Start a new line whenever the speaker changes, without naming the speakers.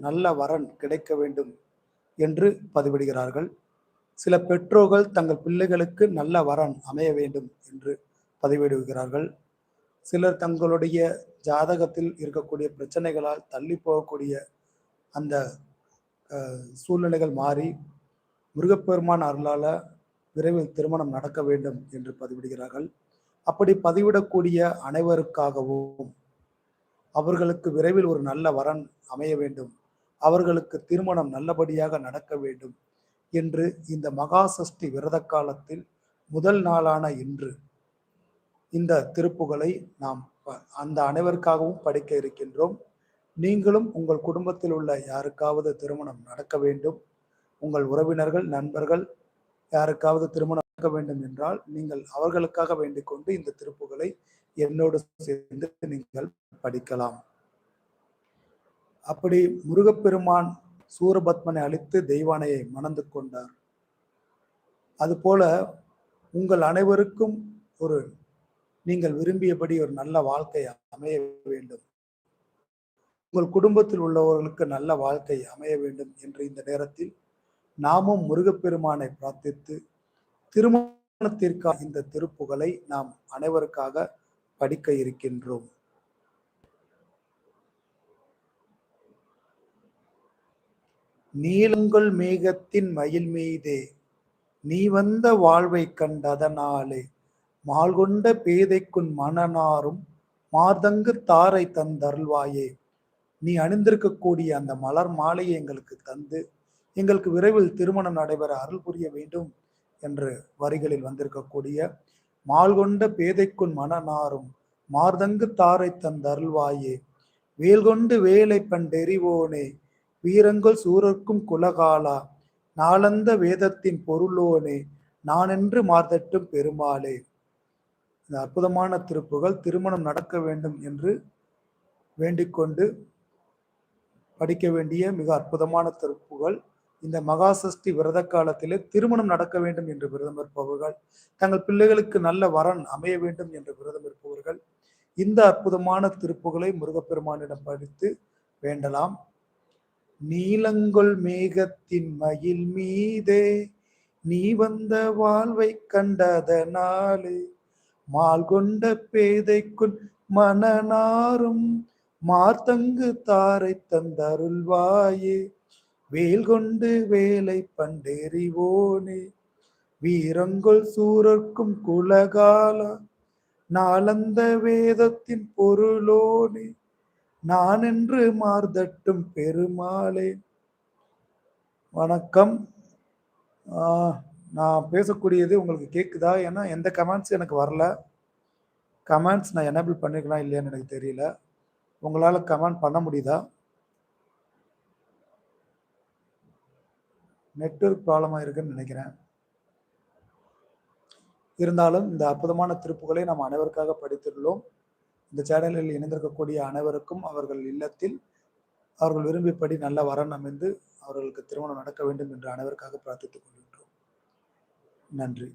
நல்ல வரன் கிடைக்க வேண்டும் என்று பதிவிடுகிறார்கள். சில பெற்றோர்கள் தங்கள் பிள்ளைகளுக்கு நல்ல வரன் அமைய வேண்டும் என்று பதிவிடுகிறார்கள். சிலர் தங்களுடைய ஜாதகத்தில் இருக்கக்கூடிய பிரச்சனைகளால் தள்ளி போகக்கூடிய அந்த அஹ், சூழ்நிலைகள் மாறி முருகப்பெருமான் அருளால விரைவில் திருமணம் நடக்க வேண்டும் என்று பதிவிடுகிறார்கள். அப்படி பதிவிடக்கூடிய அனைவருக்காகவும் அவர்களுக்கு விரைவில் ஒரு நல்ல வரன் அமைய வேண்டும் அவர்களுக்கு திருமணம் நல்லபடியாக நடக்க வேண்டும் என்று இந்த மகா சஷ்டி விரத காலத்தில் முதல் நாளான இன்று இந்த திருப்புகளை நாம் ப- அந்த அனைவருக்காகவும் படிக்க இருக்கின்றோம். நீங்களும் உங்கள் குடும்பத்தில் உள்ள யாருக்காவது திருமணம் நடக்க வேண்டும். உங்கள் உறவினர்கள் நண்பர்கள் யாருக்காவது திருமணம் நடக்க வேண்டும் என்றால் நீங்கள் அவர்களுக்காக வேண்டிக் கொண்டு இந்த திருப்புகளை என்னோடு சேர்ந்து நீங்கள் படிக்கலாம். அப்படி முருகப்பெருமான் சூரபத்மனை அழித்து தெய்வானையை மணந்து கொண்டார். அதுபோல உங்கள் அனைவருக்கும் ஒரு நீங்கள் விரும்பியபடி ஒரு நல்ல வாழ்க்கை அமைய வேண்டும். உங்கள் குடும்பத்தில் உள்ளவர்களுக்கு நல்ல வாழ்க்கை அமைய வேண்டும் என்று இந்த நேரத்தில் நாமும் முருகப்பெருமானை பிரார்த்தித்து திருமணத்திற்காக இந்த திருப்புகளை நாம் அனைவருக்காக படிக்க இருக்கின்றோம். நீளுங்கள் மேகத்தின் மயில் மீதே நீ வந்த வாழ்வை கண்டதனாலே மால்கொண்ட பேதைக்குன் மனநாரும் மார்தங்கு தாரை தந்தருள்வாயே. நீ அணிந்திருக்கக்கூடிய அந்த மலர் மாலையை எங்களுக்கு தந்து எங்களுக்கு விரைவில் திருமணம் நடைபெற அருள் புரிய வேண்டும் என்று வரிகளில் வந்திருக்கக்கூடிய மால்கொண்ட பேதைக்குன் மனநாரும் மார்தங்கு தாரை தந்தருள்வாயே. வேல்கொண்டு வேலை பண்டெறிவோனே வீரங்கள் சூரர்க்கும் குலகாலா நாளந்த வேதத்தின் பொருளோனே நானென்று மார்தட்டும் பெருமாளே. இந்த அற்புதமான திருப்புகள் திருமணம் நடக்க வேண்டும் என்று வேண்டிக்கொண்டு படிக்க வேண்டிய மிக அற்புதமான திருப்புகள். இந்த மகா சஷ்டி விரத காலத்திலே திருமணம் நடக்க வேண்டும் என்று விரதம் இருப்பவர்கள் தங்கள் பிள்ளைகளுக்கு நல்ல வரன் அமைய வேண்டும் என்று விரதம் இருப்பவர்கள் இந்த அற்புதமான திருப்புகளை முருகப்பெருமானிடம் படித்து வேண்டலாம். நீலங்கொள் மேகத்தின் மயில் மீதே நீ வந்த வாழ்வை கண்டதனாலே மால் கொண்ட பேதைக்குள் மனநாரும் மார்த்தங்கு தாரை தந்தருள்வாயே. வேல் கொண்டு வேலை பண்டெறிவோனே. வீரங்கொள் சூரர்க்கும் குலகாலா நாளந்த வேதத்தின் பொருளோனே. நான் என்று மார்தட்டும் பெருமாளே. வணக்கம். நான் பேசக்கூடியது உங்களுக்கு கேட்குதா ஏன்னா எந்த கமெண்ட்ஸ் எனக்கு வரல. கமெண்ட்ஸ் நான் எனேபிள் பண்ணிருக்கலாம் இல்லையான்னு எனக்கு தெரியல. உங்களால் கமெண்ட் பண்ண முடியுதா? நெட்வொர்க் ப்ராப்ளமாக இருக்குன்னு நினைக்கிறேன். இருந்தாலும் இந்த அற்புதமான திருப்புகளை நாம் அனைவருக்காக படித்துள்ளோம் இந்த சேனலில் இணைந்திருக்கக்கூடிய அனைவருக்கும் அவர்கள் இல்லத்தில் அவர்கள் விரும்பியபடி நல்ல வரன் அமைந்து அவர்களுக்கு திருமணம் நடக்க வேண்டும் என்று அனைவருக்காக பிரார்த்தித்துக் கொள்கின்றோம். நன்றி.